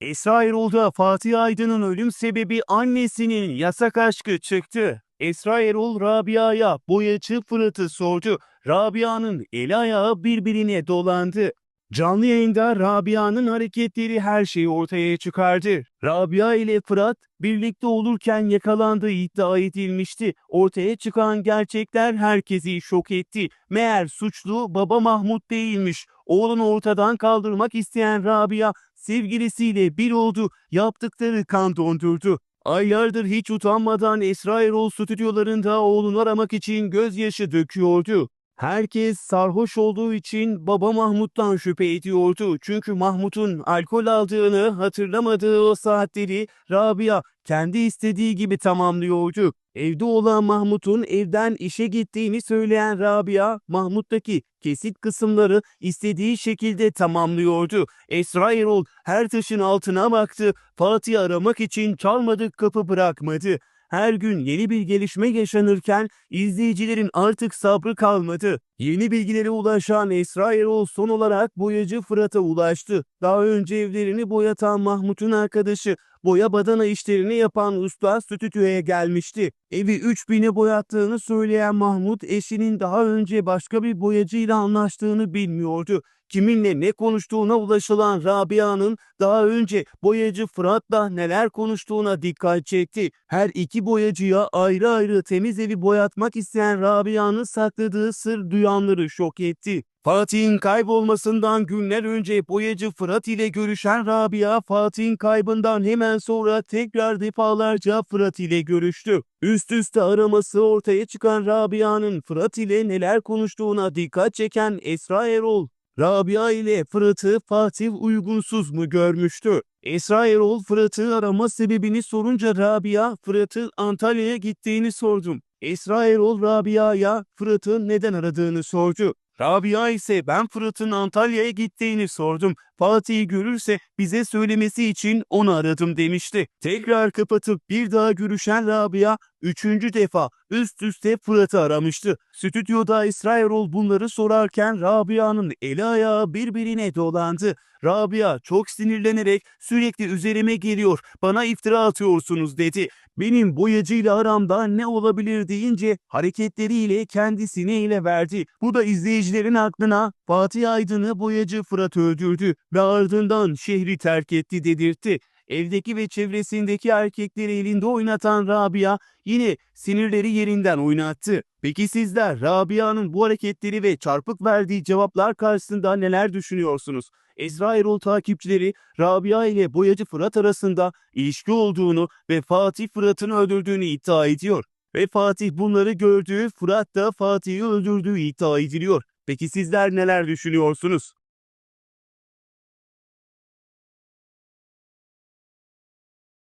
Esra Erol'da Fatih Aydın'ın ölüm sebebi annesinin yasak aşkı çıktı. Esra Erol Rabia'ya boyacı Fırat'ı sordu. Rabia'nın eli ayağı birbirine dolandı. Canlı yayında Rabia'nın hareketleri her şeyi ortaya çıkardı. Rabia ile Fırat birlikte olurken yakalandığı iddia edilmişti. Ortaya çıkan gerçekler herkesi şok etti. Meğer suçlu baba Mahmut değilmiş. Oğlunu ortadan kaldırmak isteyen Rabia sevgilisiyle bir oldu. Yaptıkları kan dondurdu. Aylardır hiç utanmadan Esra Erol stüdyolarında oğlunu aramak için gözyaşı döküyordu. Herkes sarhoş olduğu için baba Mahmut'tan şüphe ediyordu. Çünkü Mahmut'un alkol aldığını hatırlamadığı o saatleri Rabia kendi istediği gibi tamamlıyordu. Evde olan Mahmut'un evden işe gittiğini söyleyen Rabia, Mahmut'taki kesit kısımları istediği şekilde tamamlıyordu. Esra Erol her taşın altına baktı, Fatih'i aramak için çalmadık kapı bırakmadı. Her gün yeni bir gelişme yaşanırken izleyicilerin artık sabrı kalmadı. Yeni bilgilere ulaşan Esra Erol son olarak boyacı Fırat'a ulaştı. Daha önce evlerini boyatan Mahmut'un arkadaşı boya badana işlerini yapan usta stüdyoya gelmişti. Evi 3000'e boyattığını söyleyen Mahmut eşinin daha önce başka bir boyacıyla anlaştığını bilmiyordu. Kiminle ne konuştuğuna ulaşılan Rabia'nın daha önce boyacı Fırat'la neler konuştuğuna dikkat çekti. Her iki boyacıya ayrı ayrı temiz evi boyatmak isteyen Rabia'nın sakladığı sır duyanları şok etti. Fatih'in kaybolmasından günler önce boyacı Fırat ile görüşen Rabia, Fatih'in kaybından hemen sonra tekrar defalarca Fırat ile görüştü. Üst üste araması ortaya çıkan Rabia'nın Fırat ile neler konuştuğuna dikkat çeken Esra Erol, Rabia ile Fırat'ı Fatih uygunsuz mu görmüştü? Esra Erol Fırat'ı arama sebebini sorunca Rabia, Fırat'ın Antalya'ya gittiğini sordum. Esra Erol Rabia'ya Fırat'ı neden aradığını sordu. Rabia ise ben Fırat'ın Antalya'ya gittiğini sordum. Fatih'i görürse bize söylemesi için onu aradım demişti. Tekrar kapatıp bir daha görüşen Rabia üçüncü defa üst üste Fırat'ı aramıştı. Stüdyoda Esra Erol bunları sorarken Rabia'nın eli ayağı birbirine dolandı. Rabia çok sinirlenerek sürekli üzerime geliyor, bana iftira atıyorsunuz dedi. Benim boyacıyla aramda ne olabilir deyince hareketleriyle kendisini ele verdi. Bu da izleyicilerin aklına Fatih Aydın'ı boyacı Fırat öldürdü ve ardından şehri terk etti dedirtti. Evdeki ve çevresindeki erkekleri elinde oynatan Rabia yine sinirleri yerinden oynattı. Peki sizler Rabia'nın bu hareketleri ve çarpık verdiği cevaplar karşısında neler düşünüyorsunuz? Esra Erol takipçileri Rabia ile boyacı Fırat arasında ilişki olduğunu ve Fatih Fırat'ın öldürdüğünü iddia ediyor. Ve Fatih bunları gördüğü Fırat da Fatih'i öldürdüğü iddia ediliyor. Peki sizler neler düşünüyorsunuz?